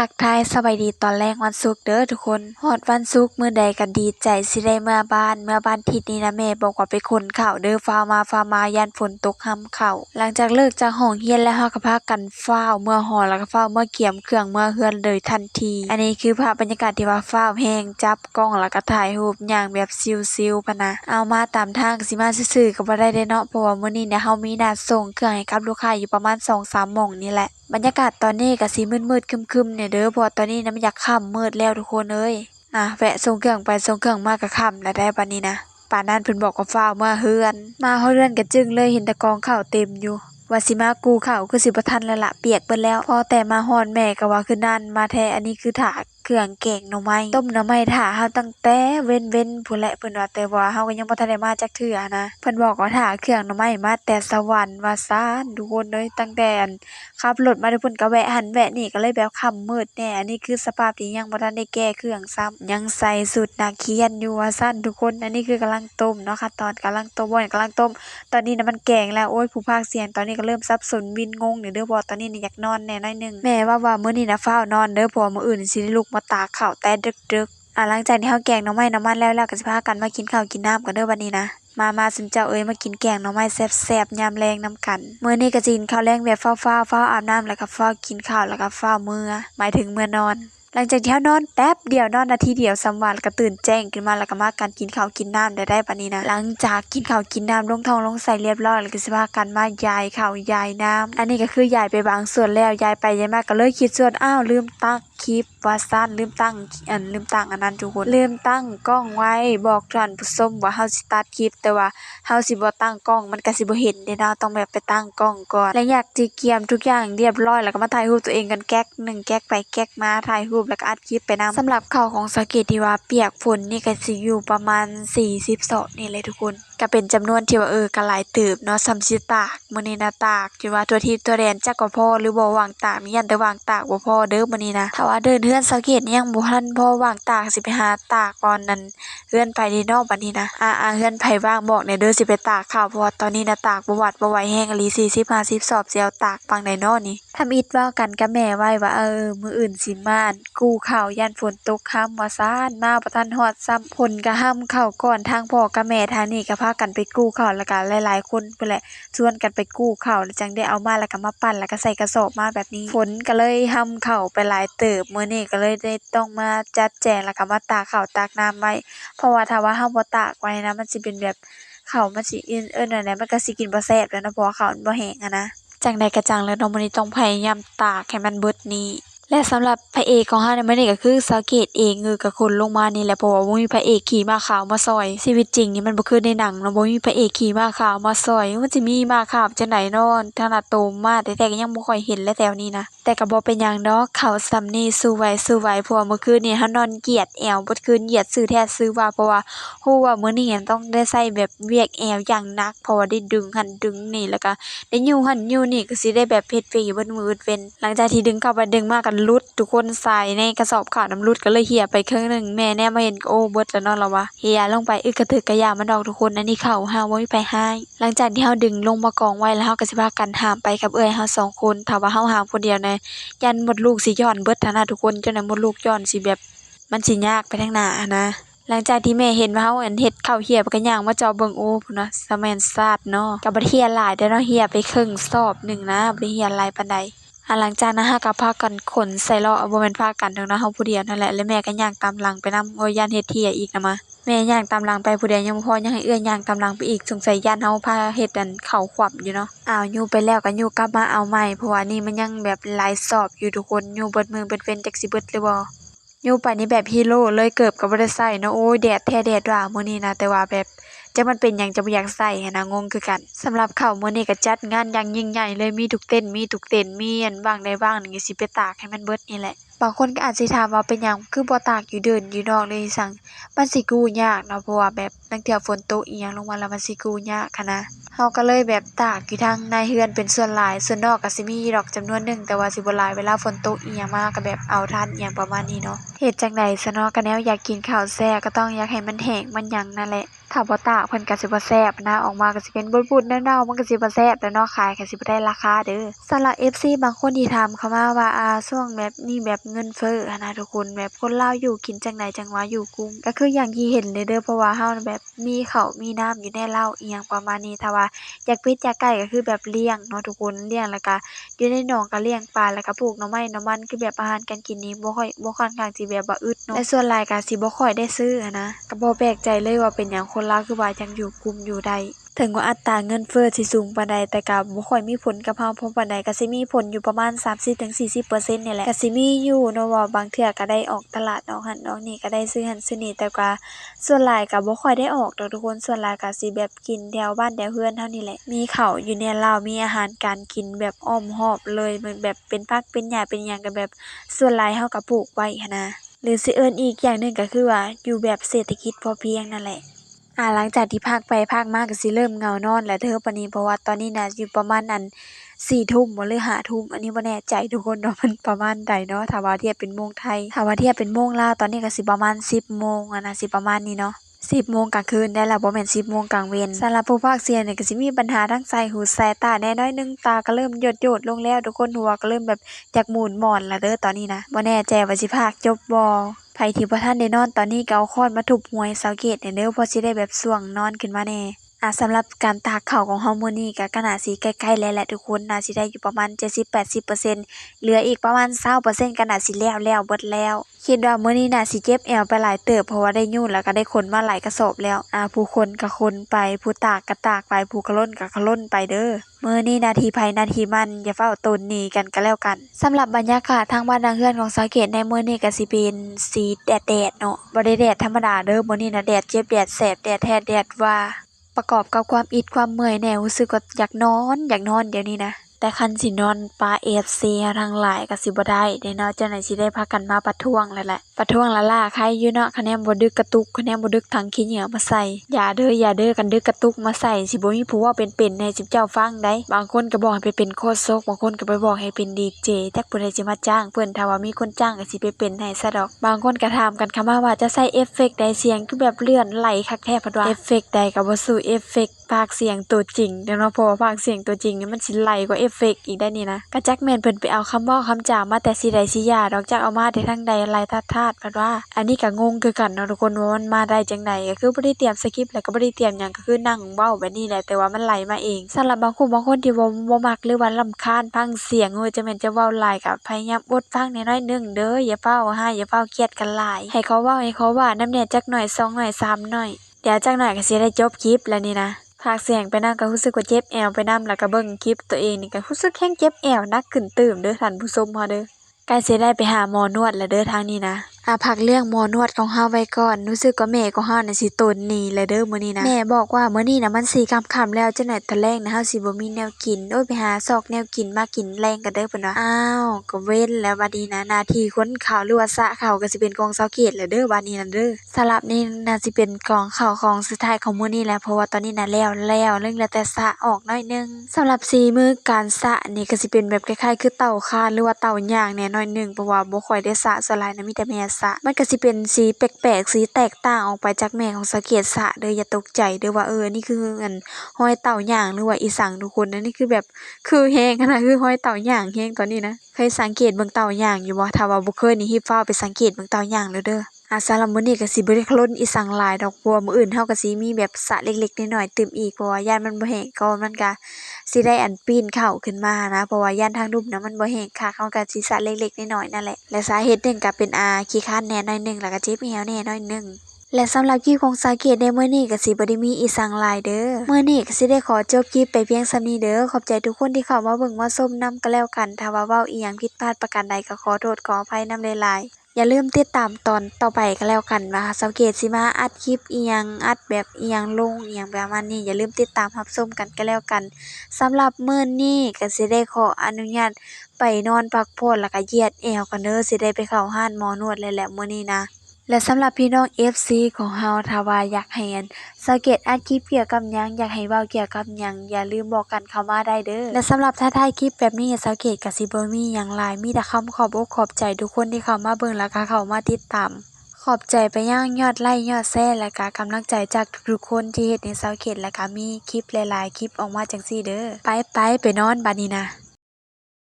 ทักทายสบายดีตอนแรกวันศุกร์เด้อทุกคนฮอดวันศุกร์มื้อใดก็ดีใจสิได้เมื่อบ้าน เมื่อบ้านทิศนี้นะแม่บอกว่าไปขนข้าวเด้อฟ้ามาฟ้ามาย่านฝนตกห้ำเข้าหลังจากเลิกจากห้องเรียนแล้วเฮาก็พากันฟ้าวเมื่อหอแล้วก็ฟ้าวเมื่อเกียมเครื่องเมื่อเฮือนเลยทันที อันนี้คือภาพบรรยากาศที่ว่าฟ้าวแฮงจับกล้องแล้วก็ถ่ายรูปอย่างแบบซิลๆพะนะเอามาตามทางสิมาซื่อๆก็บ่ได้เด้เนาะเพราะว่ามื้อนี้เนี่ยเฮามีนัดส่งเครื่องให้กับลูกค้าอยู่ประมาณ2-3หม่องนี่แหละบรรยากาศตอนนี้ก็สิมืดๆคึมๆเนี่ยเด้อเพราะตอนนี้นะมันอยากค่ำมืดแล้วทุกคนเอ้ยอะแวะส่งเครื่องไปส่งเครื่องมาก็ค่ำแล้วได้บันนี้นะป่านนั้นเพิ่นบอกว่าฟ้าวมาเฮือน มาเฮาเรือนก็จึงเลยเห็นตะกองข้าวเต็มอยู่ว่าสิมากูเข้าวคือสิบ่ทันแล้วละเปียกเบิดแล้วพอแต่มาฮอนแม่ก็ว่าคือนั่นมาแท้อันนี้คือถา เครื่องแกงหน่อไม้ต้มหน่อไม้ถาเฮาตั้งแต่เว้นๆพู้นแหละเพิ่นว่าแต่ว่าเฮาก็ยังบ่ทันได้มาจักเทื่อนะเพิ่นบอกว่าถาเครื่องหน่อไม้มาแต่สวรรค์ว่าซ่านทุกคนเอ้ยตั้งแต่อันขับรถมาทุกเพิ่นก็แวะหันแวะนี่ก็เลยแบบค่ำมืดแน่อันนี้คือสภาพที่ยังบ่ทันได้แก้เครื่องซ้ำยังใส่สุดนักเรียนอยู่ว่าซั่นทุกคนอันนี้คือกำลังต้มเนาะค่ะตอนกำลังต้มบ่แม่นกำลังต้ม ตอนนี้น่ะมันแกงแล้วโอ้ยผู้พากเสียงตอนนี้ก็เริ่มสับสนวินงงนี่เด้อเพราะว่ตอนนี้นี่อยากนอนแน่น้อยหนึงแม่ว่าว่ามื้อนี้น่ะฟ้าวนอนเด้อเพราะว่ามื้ออื่นสิได้ลุกมาตากข้าวแต่ดึกๆอะหลังจากที่เฮาแกงหน่อไม้น้ำมันแล้วแล้วก็สิพากันมากินข้าวกินน้ำกันเด้อบัดนี้นะมามาซุมเจ้าเอ้ยมากินแกงหน่อไม้แซ่บๆยามแลงน้ำกันมื้อนี้ก็สิกินข้าวแลงแบบฟ้าวๆฟ้าวอาบน้ำแล้วก็ฟ้าวกินข้าวแล้วก็ฟ้าวมื้อหมายถึงมื้อนอน หลังจากที่เฮานอนแป๊บเดียวนอนนาทีเดียวสำวันก็ตื่นแจ้งขึ้นมาแล้วก็มากันกินข้าวกินน้ำได้ได้ปานนี้นะหลังจากกินข้าวกินน้ำลงท้องลงไส้เรียบร้อยแล้วก็สิพากันมายายข้าวยายน้ำอันนี้ก็คือยายไปบางส่วนแล้วยายไปยายมาก็เลยคิดส่วนอ้าวลืมตั้งคลิปว่าซั่นลืมตั้งอันลืมตั้งอันนั้นทุกคน ลืมตั้งกล้องไว้บอกท่านผู้ชมว่าเฮาสิตัดคลิป แต่ว่าเฮาสิบ่ตั้งกล้อง มันก็สิบ่เห็นเด้เนาะต้องแบบไปตั้งกล้องก่อน และอยากสิเกียมทุกอย่างเรียบร้อยแล้วก็มาถ่ายรูปตัวเองกันแก๊กหนึ่งแก๊กไปแก๊กมาถ่ายรูปแล้วก็อัดคลิปไปนำสำหรับข้าวของสาเกตที่ว่าเปียกฝนนี่ก็สิอยู่ประมาณ40ซอกนี่เลยทุกคนก็เป็นจำนวนที่ว่าเออก็หลายติบเนาะซ้ำสิตากมื้อนี้นะตากที่ว่าตัวที่ตัวแดนจักก็พอหรือบ่วางตากมียันแต่วางตากบ่พอเด้อมื้อนี้นะถ้าว่าเดินเฮือนสาเกตนี่ยังบ่ทันพอวางตากสิไปหาตากก่อนนั้นเฮือนไผนี่นาะบัดนี้นะอ่าๆเฮือนไผว่างบอกแน่เด้อสิไปตากข้าวเพราะว่าตอนนี้นะตากบ่หวัดบ่ไหวแฮงอีหลี40 50สอบสิเอาตากปังใดเนาะนี่ทำอิดเว้ากันกับแม่ไว้ว่าเออมื้ออื่นสิมานกู้ข้าวย่านฝนตกค่ำว่าซ่านมาบ่ทันฮอดซ้ำฝนก็ห้ำเข้าก่อนทางพ่อกับแม่ทางนี้ก็ากันไปกู้ข้าวแล้วก็หลายๆ คนพู้นแหละชวนกันไปกู้ข้าวแล้วจังได้เอามาแล้วก็มาปั่นแล้วก็ใส่กระสอบมาแบบนี้ฝนก็เลยห้ำเข้าไปหลายเติบมื้อนี้ก็เลยได้ต้องมาจัดแจงแล้วก็มาตากข้าวตากน้ำไว้เพราะว่าถ้าว่าเฮาบ่ตากไว้นะมันสิเป็นแบบข้าวมันสิเอิ้นเอิ้นว่าแหน่มันก็สิกินบ่แซ่บแล้วนะเพราะว่าข้าวมันบ่แห้งอะนะจังใดก็จังแล้วเนาะมื้อนี้ต้องพยายามตากให้มันเบิดนี้ และสำหรับพระเอกของเราในมื้อนี้ก็คือสาเกตเองเงือก็คนลงมานี่แหละเพราะว่าบ่มีพระเอกขี่ม้าขาวมาซอย ชีวิตจริงนี่มันบ่คือในหนังเนาะบ่มีพระเอกขี่ม้าขาวมาซอย มันสิมีม้าขาวจังได๋นอนขนาดโตมาแต่แต่ก็ยังบ่ค่อยเห็นและแถวนี้นะ แต่ก็บ่เป็นหยังดอกเขาส่ำนี้สู้ไหวสู้ไหวเพราะว่าเมื่อคืนนี้เรานอนเหยียดแอวเบิดคืนเหยียดซื้อแท้ซื้อว่าเพราะว่าฮู้ว่ามื้อนี้ต้องได้ใช้แบบเวียกแอวอย่างหนัก เพราะว่าได้ดึงหั้นดึงนี่แล้วก็ได้ยู่หั้นยู่นี่ก็สิได้แบบเฮ็ดเวียกอยู่เบิดมื้อเบิดเว้นหลังจากที่ดึงเข้าไปดึงมาก็หลุด ทุกคนใส่ในกระสอบข้าวน้ำหลุดก็เลยเหี่ยไปครึ่งหนึงแม่แนมมาเห็นก็โอ้เบิดแล้วเนาะเราว่าเหี่ยลงไปอึกกระทึกกระยามันดอกทุกคนอันนี้ข้าวเฮาบ่มีไผหายหลังจากที่เฮาดึงลงมากองไว้แล้วเฮาก็สิพากันหามไปกับเอื้อยเฮาสองคนถ้าว่าเฮาหามคนเดียวนะยันหมดลูกสิย้อนเบิดหั้นนะทุกคนจนน่ะมดลูกย้อนสิแบบมันสิยากไปทางหน้านะหลังจากที่แม่เห็นว่าเฮาอันเฮ็ดข้าวเหี่ยก็ย่างมาเจาะเบิ่งโอ้พุ่นนะสม่นซาดเนาะก็บ่ได้เหียหลายเด้อเนาะเหี่ยไปครึ่งซอบหนึงนะบ่ได้เหี่ยหลายปานใดอะหลังจากนั้นเฮาก็พากันขนใส่ล้อบ่แม่นพากันดอเนาะเฮาผู้เดียวนั่นแหละแล้วแม่ก็ย่างตามหลังไปนำโอ้ยย่านเฮ็ดเหี่ยอีกนะมา แม่ย่างตามหลังไปผู้เดียวยังบ่พอยังให้เอื้อยย่างตามหลังไปอีกสงสัยย่านเฮาพาเฮ็ดอันเข้าขวับอยู่เนาะอ้าวอยู่ไปแล้วก็อยู่กลับมาเอาใหม่เพราะว่านี่มันยังแบบหลายสอบอยู่ทุกคนอยู่เบิดมือเบิดเว้นจักสิเบิดหรือบ่อยู่ไปนี่แบบฮีโร่เลยเกือบก็บ่ได้ใส่เนาะโอ้ยแดดแท้แดดว่ามื้อนี้นะแต่ว่าแบบจักมันเป็นหยังจะบ่อยากใส่หันนะงงคือกันสำหรับข้าวมื้อนี้ก็จัดงานอย่างยิ่งใหญ่เลยมีทุกเต้นมีทุกเต้นมีอันว่างใดว่างหนึงก็สิไปตากให้มันเบิดนี่แหละ บางคนก็อาจสิถามว่าเป็นหยังคือบ่ตากอยู่เดินอยู่นอกเลยสั่งมันสิกู้ยากเนาะเพราะว่าแบบบางเทื่ฝนตกอีหยังลงมาแล้วมันสิกู้ยากหั้นะเฮาก็เลยแบบตากอยู่ทางในเรือนเป็นส่วนหลาย ส่วนนอกก็สิมีดอกจำนวนหนึงแต่ว่าสิบ่หลายเวลาฝนตกอีหยังมาก็แบบเอาทันอีหยังประมาณนี้เนาะเฮ็ดจังใดซะเนาะก็แนวอยากกินข้าวแซ่ก็ต้องอยากให้มันแห้งมันหยังนั่นแหละ ถ้าบ่ตากเพิ่นก็สิบ่แซ่บนะออกมาก็สิเป็นบุดๆเน่าๆมันก็สิบ่แซ่บแล้วเนาะขายก็สิบ่ได้ราคาเด้อสำหรับ FC บางคนที่ถามเข้ามาว่าอ่าช่วงแบบนี้แบบเงินเฟ้อหั้นะทุกคนแบบคนลาวอยู่กินจั่งใดจังว่าอยู่กรุงก็คืออย่างที่เห็นเลยเด้อเพราะว่าเฮาแบบมีข้าวมีน้ำอยู่ในเล้าอิหยังประมาณนี้ถ้าว่าอยากเป็ดอยากไก่ก็คือแบบเลี้ยงเนาะทุกคนเลี้ยงแล้วก็อยู่ในหนองก็เลี้ยงปลาแล้วก็ปลูกหน่อไม้หน่อมันคือแบบอาหารการกินนี้บ่ค่อยบ่ค่อนข้างสิแบบว่อึดเนาะและส่วนหลายก็สิบ่ค่อยได้ซื้อนนะก็บ่แปลกใจเลยว่าเป็นหยังคนลาวคือว่ายังอยู่กรุงอยู่ได้ถึงว่าอัตราเงินเฟ้อสิสูงปานใดแต่ก็บ่ค่อยมีผลกับเฮาเพราะปานใดก็สิมีผลอยู่ประมาณ 30-40%นี่แหละก็สิมีอยู่เนาะว่าบางเทื่อก็ได้ออกตลาดออกหั้นออกนี่ก็ได้ซื้อหันซื้อนี่แต่ก็ส่วนหลายก็บ่ค่อยได้ออกดอกทุกคนส่วนหลายก็สิแบบกินแถวบ้านแถวเรือนเฮานี่แหละ มีข้าวอยู่ในลาวมีอาหารการกินแบบอ้อมหอบเลยเหมือนแบบเป็นผักเป็นหญ้าเป็นหยังก็แบบส่วนหลายเฮาก็ปลูกไว้หันนะหรือสิเอิ้นอีกอย่างหนึ่งก็คือว่าอยู่แบบเศรษฐกิจพอเพียงนั่นแหละ อ่าหลังจากที่พากไปพากมากก็สิเริ่มเงานอนแล้วเด้อปานนี้เพราะว่าตอนนี้น่ะอยู่ประมาณอันสี่ทุ่มหรือกหาทุ่มอันนี้บ่แน่ใจทุกคนว่ามันประมาณใดเนาะถ้าว่าเทียบเป็นโมงไทยถ้าว่าเทียบเป็นโมงลาวตอนนี้ก็สิประมาณสิบโมงอะนะสิประมาณนี้เนาะ สิบโมงกลางคืนได้ละบ่แม่นสิบโมงกลางเวนสำหรับผู้พาคเสียงเนี่ยก็สิมีปัญหาทั้งใส่หูสายตาแน่น้อยหนึงตาก็เริ่มหยดหยดลงแล้ว ทุกคนหัวก็เริ่มแบบอยากหมุนหมอนละเด้อตอนนี้นะบ่แน่ใจว่าสิภาคจบบ่ไผที่บ่ท่านได้นอนตอนนี้ก็เอาค้อนมาทุบหวยเสาเกตแหน่เด้อเพราะสิได้แบบส่วงนอนขึ้นมาแน่ อ่าสำหรับการตากข้าวของเฮามื้อนี้ก็ก็น่าสิใกล้ๆแล้วแหละทุกคน น่าสิได้อยู่ประมาณ 70-80%เหลืออีกประมาณ 20%ก็น่าสิแล้วแล้วเบิดแล้ว คิดว่ามื้อนี้น่าสิเจ็บแอวไปหลายเติบเพราะว่าได้ยุ่นแล้วก็ได้ขนมาหลายกระสอบแล้วอ่าผู้คนก็คนไปผู้ตากก็ตากไปผู้กะล่นก็กะล่นไปเด้อมื้อนี้นาทีไผนาทีมันอย่าเฝ้าตนหนีกันก็แล้วกันสำหรับบรรยากาศทางบ้านทางเรือนของสาเกตในมื้อนี้ก็สิเป็นสีแดดๆเนาะบ่ได้แดดธรรมดาเด้อมื้อนี้น่ะแดดเจ็บแดดแสบแดดแท้แดดว่า ประกอบกับความอิดความเมื่อยแน่รู้สึกว่าอยากนอน อยากนอนเดี๋ยวนี้นะ แต่คันสินอนปลา AFC ทั้งหลายก็สิบ่ได้เด้เนาะจังได๋สิได้พากันมาประท้วงแล้วแหละประท้วงละล่าใครอยู่เนาะคะแนนบ่ดึกกระตุกคะแนนบ่ดึกถังขี้เหงื่อมาใส่อย่าเด้ออย่าเด้อกันดึกกระตุกมาใส่สิบ่มีผู้เว้าเป็นๆให้สิเจ้าฟังได้บางคนก็บอกให้ไปเป็นโคชกบางคนก็ไปบอกให้เป็นดีเจจักผู้ใดสิมาจ้างเพิ่นถ้าว่ามีคนจ้างก็สิไปเป็นให้ซะดอก บางคนก็ถามกันเข้ามาว่าจะใส่เอฟเฟกต์ใดเสียงคือแบบเลื่อนไหลคักแท้พิ่นว่าเอฟเฟกต์ใดก็บ่สู้เอฟเฟกต์ภาคเสียงตัวจริงเด้อเนาะเพราะว่าภาคเสียงตัวจริงนี่มันสิไหลกว่าเอฟเฟกอีกได้นี่นะก็จักแมนเพิ่นไปเอาคำว้าคำจามาแต่สิใดสิยาดอกจักเอามาแต่ทางใดไหลทัดๆเพิ่นว่า อันนี้ก็งงคือกันเนาะทุกคนว่ามันมาได้จังไดก็คือบ่ได้เตรียมสคริปต์แล้วก็บ่ได้เตรียมหยังก็คือนั่งเว้าแบบนี้แหละแต่ว่ามันไหลมาเองสำหรับบางคนบางคนที่บ่บ่มักหรือว่ารำคาญฟังเสียงโอ้จะแม่นจะเว้าหลายก็พยายามอดฟังน่น้อยหนึงเด้ออย่าเฝ้าให้อย่าเฝ้าเครียดกันหลาย ให้เขาเว้าให้เขาว่านำแน่จักหน่อยสองหน่อยสามหน่อยเดี๋ยวจักหน่อยก็สิได้จบคลิปแล้วนี่นะ หากเสียงไปนั่งก็รู้สึกว่าเจ็บแอวไปนั่งแล้วก็เบิ่งคลิปตัวเองนี่ก็รู้สึกแฮงเจ็บแอวนักขึ้นตื่มเด้อท่านผู้ชมเฮาเด้อใกล้สิได้ไปหาหมอนวดแล้วเด้อทางนี้นะ อ่าพักเรื่องหมอนวดของเฮาไว้ก่อนรู้สึกว่าแม่ของเฮาน่ะสิตนหนีแล้วเด้อมื้อนี้นะแม่บอกว่ามื้อนี้น่ะมัน4ค่ำๆแล้วจังได๋ตอนแรกนะเฮาสิบ่มีแนวกินโอ้ยไปหาซอกแนวกินมากินแรงกันเด้อเพิ่นว่าอ้าวก็เว้นแล้วบัดนี้นะหน้าที่คนข้าวหรือว่าสะข้าวก็สิเป็นของเซาเกตแล้วเด้อบัดนี้นั่นเด้อสลับนี้น่าสิเป็นกองข้าวของสุดท้ายของมื้อนี้แหละเพราะว่าตอนนี้น่ะแล้วแล้วเรื่องเหลือแต่สะออกน่อยนึงสำหรับสีมือการสะนี่ก็สิเป็นแบบคล้ายๆ คือเต่าคานหรือว่าเต่าย่างแหน่หน่อยนึงเพราะว่าบ่ค่อยได้สะสลายนะมีแต่แม่สะ มันก็สิเป็นสีแปลกๆสีแตกต่างออกไปจากแม่ของสะเกตสระเด้ออย่าตกใจเด้อว่าเออนี่คืออันห้อยเต่าหย่างหรือว่าอีสังทุกคนนะนี่คือแบบคือแฮงขนาดคือห้อยเต่าหย่างแฮงตอนนี้นะเคยสังเกตเบิ่งเต่าหย่างอยู่บ่ถ้าว่าบ่เคยนี่ฮิบฟ้าไปสังเกตเบิ่งเต่าหย่างเลยเด้อ อาสำหรับมื้อนี้ก็สิบ่ได้คล้นอีสังหลายดอกเพรวมื้ออื่นเฮาก็สิมีแบบสระเล็กๆน้อยๆเติมอีกเพราะว่าย่านมันบ่แห้งก็มันก็สิได้อันปีนเข้าขึ้นมานะเพราะว่าย่านทางลุ่มนะมันบ่แห้งคักเฮาก็สิสระเล็กๆน้อยๆนั่นแหละและสาเหตุหนึ่งก็เป็นอาขี้คร้านแหน่น่อยหนึงแล้วก็เจ็บแอวแหน่น่อยหนึงและสำหรับคลิปของสาเกตในมื้อนี้ก็สิบ่ได้มีอีสังลายเด้อมื้อนี้ก็สิได้ขอจบคลิปไปเพียงสำนี้เด้อขอบใจทุกคนที่เข้ามาเบิ่งมาชมนํก็แล้วกันถ้าว่าเว้าอีหยังผิดพลาดประการใดก็ขอโทษขออภัยนำหลายๆ อย่าลืมติดตามตอนต่อไปก็แล้วกันนะคะสังเกตสิมาอัดคลิปเอียงอัดแบบเอียงลงเอียงประมาณนี้ อย่าลืมติดตามรับชมกันก็แล้วกันสำหรับมื้อนี้ก็สิได้ขออนุญาตไปนอนพักผ่อนแล้วก็เหยียดแอวกันเด้อสิได้ไปเข้าห้านหมอนวดเลยแหละมื้อนี้นะ และสำหรับพี่น้อง FC ของเฮาถ้าวาอยากให้อันสังเกตอัดคลิปเกี่ยวกับหยังอยากให้เว้าเกี่ยวกับหยังอย่าลืมบอกกันเข้ามาได้เด้อและสำหรับถ้าท้ายคลิปแบบนี้สังเกตก็สิบ่มีหยังหลายมีแต่คำขอบอกขอบใจทุกคนที่เข้ามาเบิ่งแล้วก็เข้ามาติดตามขอบใจไปยังยอดไลค์ยอดแชร์และก็กำลังใจจากทุกคนที่เฮ็ดให้เซาเข็ดและก็มีคลิปหลายๆ คลิปออกมาจังซี้เด้อไปๆไปนอนบัดนี้นะ